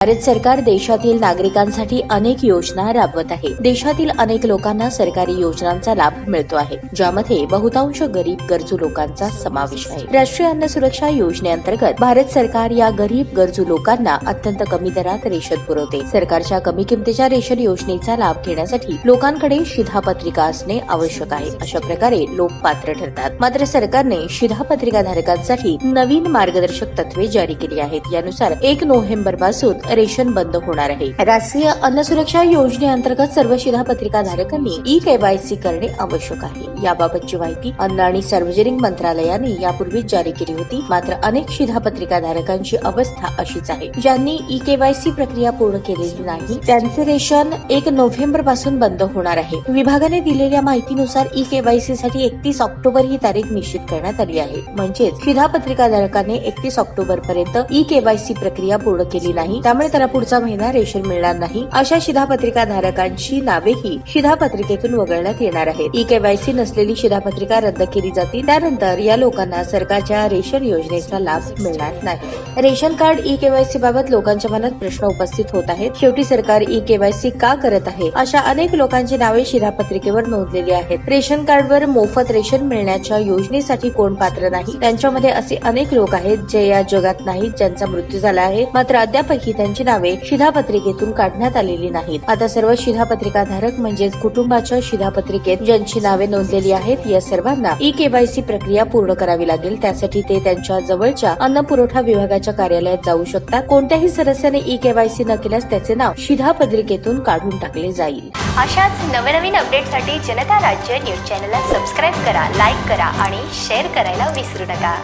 भारत सरकार देशातील नागरिकांसाठी अनेक योजना राबवत आहे. देशातील अनेक लोकांना सरकारी योजनांचा लाभ मिळतो आहे ज्यामध्ये बहुतांश गरीब गरजू लोकांचा समावेश आहे. राष्ट्रीय अन्न सुरक्षा योजनेअंतर्गत भारत सरकार या गरीब गरजू लोकांना अत्यंत कमी दरात रेशन पुरवते. सरकारच्या कमी किमतीच्या रेशन योजनेचा लाभ घेण्यासाठी लोकांकडे शिधापत्रिका असणे आवश्यक आहे. अशा प्रकारे लोक पात्र ठरतात. मात्र सरकारने शिधापत्रिका धारकांसाठी नवीन मार्गदर्शक तत्वे जारी केली आहेत. यानुसार एक नोव्हेंबरपासून रेशन बंद होणार आहे. राष्ट्रीय अन्न सुरक्षा योजनेअंतर्गत सर्व शिधापत्रिका धारकांनी ई केवायसी करणे आवश्यक आहे. याबाबतची माहिती अन्न आणि सार्वजनिक मंत्रालयाने यापूर्वीच जारी केली होती. मात्र अनेक शिधापत्रिका धारकांची अवस्था अशीच आहे. ज्यांनी ई केवायसी प्रक्रिया पूर्ण केलेली नाही त्यांचे रेशन एक नोव्हेंबरपासून बंद होणार आहे. विभागाने दिलेल्या माहितीनुसार ई केवायसी साठी एकतीस ऑक्टोबर ही तारीख निश्चित करण्यात आली आहे. म्हणजेच शिधापत्रिका धारकाने एकतीस ऑक्टोबर पर्यंत ई केवायसी प्रक्रिया पूर्ण केली नाही. त्यामुळे त्याला पुढचा महिना रेशन मिळणार नाही. अशा शिधापत्रिका धारकांची नावेही शिधापत्रिकेतून वगळण्यात येणार आहेत. ई केवायसी नसलेली शिधापत्रिका रद्द केली जातील. त्यानंतर या लोकांना सरकारच्या रेशन योजनेचा लाभ मिळणार नाही. रेशन कार्ड ई केवायसी बाबत लोकांच्या मनात प्रश्न उपस्थित होत आहेत. शेवटी सरकार ई केवायसी का करत आहे? अशा अनेक लोकांची नावे शिधापत्रिकेवर नोंदलेली आहेत. रेशन कार्डवर मोफत रेशन मिळण्याच्या योजनेसाठी कोण पात्र नाही? त्यांच्यामध्ये असे अनेक लोक आहेत जे या जगात नाहीत ज्यांचा मृत्यू झाला आहे. मात्र अद्यापही त्यांची नावे शिधापत्रिकेतून काढण्यात आलेली नाहीत. आता सर्व शिधापत्रिका धारक म्हणजेच कुटुंबाच्या शिधापत्रिकेत ज्यांची नावे नोंदलेली आहेत या सर्वांना ई केवायसी प्रक्रिया पूर्ण करावी लागेल. त्यासाठी ते त्यांच्या जवळच्या अन्न पुरवठा विभागाच्या कार्यालयात जाऊ शकतात. कोणत्याही सदस्याने ई केवायसी न केल्यास त्याचे नाव शिधापत्रिकेतून काढून टाकले जाईल. अशाच नवनवीन अपडेटसाठी जनता राज्य न्यूज चॅनलला सबस्क्राईब करा लाईक करा आणि शेअर करायला विसरू नका.